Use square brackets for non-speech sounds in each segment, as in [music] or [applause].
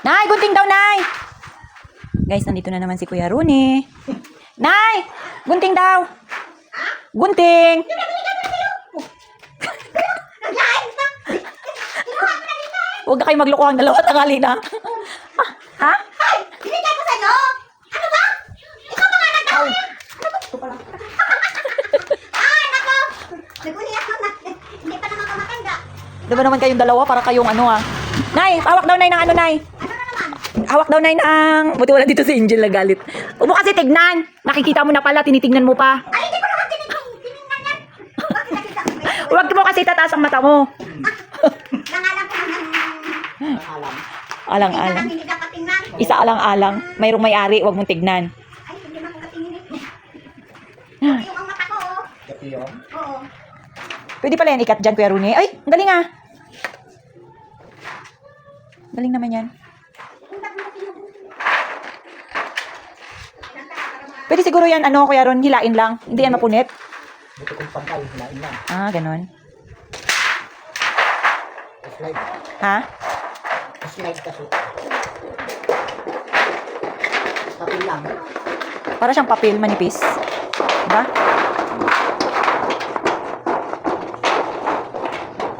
Nay, gunting daw, Nay! Guys, nandito na naman si Kuya Rooney. Nay! Gunting daw! Gunting! Huwag na kayo magloko ang dalawa tangali na. ha? Binigay ko sa'yo! Ano ba? Ikaw ba nga nagdaw? Ay, nako! Naguliyak mo na. Hindi pa naman kumakanda. Di ba naman kayong dalawa para kayong ano ah. Nay, hawak daw Nay ng ano Nay. Na naman? Hawak daw Nay ng... Buti wala dito si Angel na galit. Umo kasi tignan. Nakikita mo na pala, tinitignan mo pa. Ay, hindi ko naman tiniting. Tinignan yan. Bakit nakita ko ba? Huwag mo kasi tataas ang mata mo. [laughs] Nangalan ko naman. Ang alam. Alang-alang. Isa alang-alang. Mayroong may-ari, huwag mong tignan. Ay, hindi na ko katingin eh. [sighs] Yung ang mata ko, oh. Oo. Pwede pala yan ikat dyan, Kuya Rooney. Ay, ang galing ah. Galing naman yan. Pwede siguro yan, ano, Kuya Ron, hilain lang. Hindi yan mapunit. Buti kong pantay. Lain lang. Ah, ganon. Slide. Ha? Slide kasi. Tapin lang. Para siyang papel, manipis. Diba?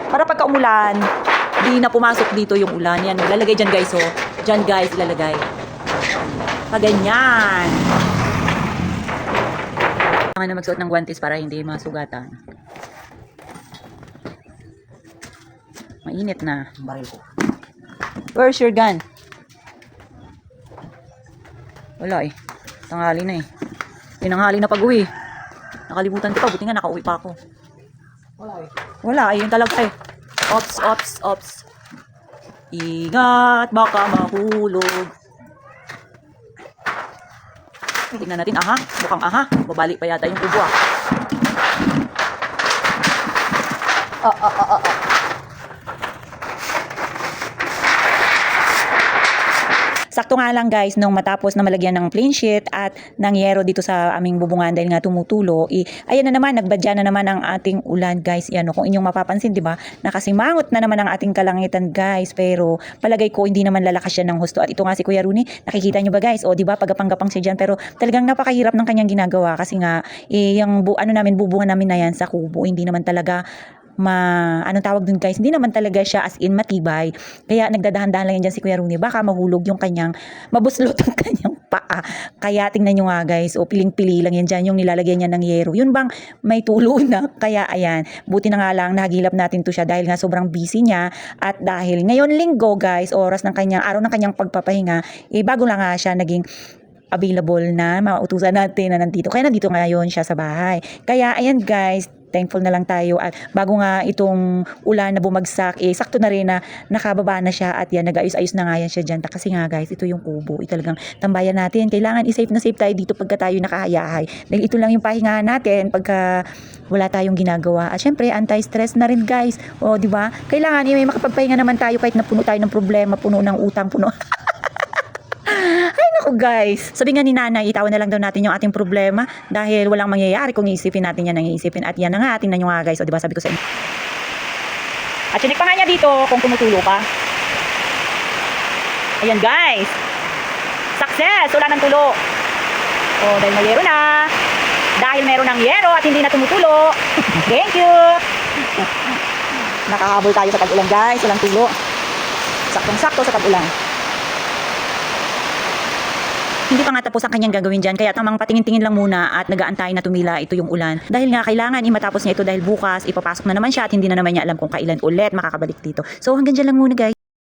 Para pagka umulan, di na pumasok dito yung ulan. Yan, lalagay dyan guys, oh. Dyan guys, ilalagay. Pa ganyan. Kailangan na magsuot ng guantes para hindi masugatan. Mainit na. Baril ko. Where's your gun? Wala eh. Tanghali na eh. Tinanghali na pag-uwi. Nakalimutan ko pa. Buti nga nakauwi pa ako. Wala eh. Wala, ayun talaga eh. Ops, ops, ops. Ingat, baka mahulog. Tingnan natin, aha. Mukhang aha. Babalik pa yata yung kubo ah. Ah, ah, ah, ah, ah. Sakto nga lang guys, nung matapos na malagyan ng plain sheet at ng yero dito sa aming bubungan dahil nga tumutulo, i, ayan na naman, nagbadya na naman ang ating ulan guys. Yan, o, kung inyong mapapansin, di ba, nakasimangot na naman ang ating kalangitan guys. Pero palagay ko, hindi naman lalakas yan ng husto. At ito nga si Kuya Rooney, nakikita nyo ba guys? O di ba, pagapang-gapang siya dyan. Pero talagang napakahirap ng kanyang ginagawa kasi nga, eh, yung bu- ano namin, bubungan namin na yan sa kubo, hindi naman talaga ma anong tawag dun guys? Hindi naman talaga siya as in matibay. Kaya nagdadahan-dahan lang yan dyan si Kuya Rooney. Baka mahulog yung kanyang mabuslot [laughs] ang kanyang paa. Kaya tingnan nyo nga guys. O piling-pili lang yan dyan. Yung nilalagyan niya ng yero. Yun bang may tulo [laughs] na? Kaya ayan. Buti na nga lang nahagilap natin to siya dahil nga sobrang busy niya. At dahil ngayon linggo guys oras ng kanyang araw ng kanyang pagpapahinga eh bago lang nga siya naging available na mautusan natin na nandito. Kaya nandito ngayon siya sa bahay. Kaya ayan guys, thankful na lang tayo at bago nga itong ulan na bumagsak, eh sakto na rin na nakababa na siya at yan, nag-ayos-ayos na nga yan siya dyan. Kasi nga guys, ito yung kubo. Ito talagang tambayan natin. Kailangan i-safe na safe tayo dito pagka tayo nakahayahay. Dahil ito lang yung pahingahan natin pagka wala tayong ginagawa. At syempre, anti-stress na rin guys. O, di ba? Kailangan eh, may makapagpahinga naman tayo kahit na puno tayo ng problema, puno ng utang, puno. [laughs] Naku guys. Sabi nga ni nanay, itawan na lang daw natin yung ating problema dahil walang mangyayari kung iisipin natin yan ang iisipin. At yan na nga, tingnan nyo nga guys. O diba sabi ko sa inyo. At sinik pa nga niya dito kung tumutulo pa. Ayan guys. Success! Wala ng tulo. O dahil may yero na. Dahil meron ng yero at hindi na tumutulo. [laughs] Thank you! Nakahabol tayo sa tag-ulan guys. Walang tulo. Saktong-sakto sa tag-ulan hindi pa nga tapos ang kanyang gagawin dyan. Kaya tamang patingin-tingin lang muna at nagaantay na tumila ito yung ulan. Dahil nga kailangan i matapos niya ito dahil bukas ipapasok na naman siya at hindi na naman niya alam kung kailan ulit makakabalik dito. So hanggang dyan lang muna guys.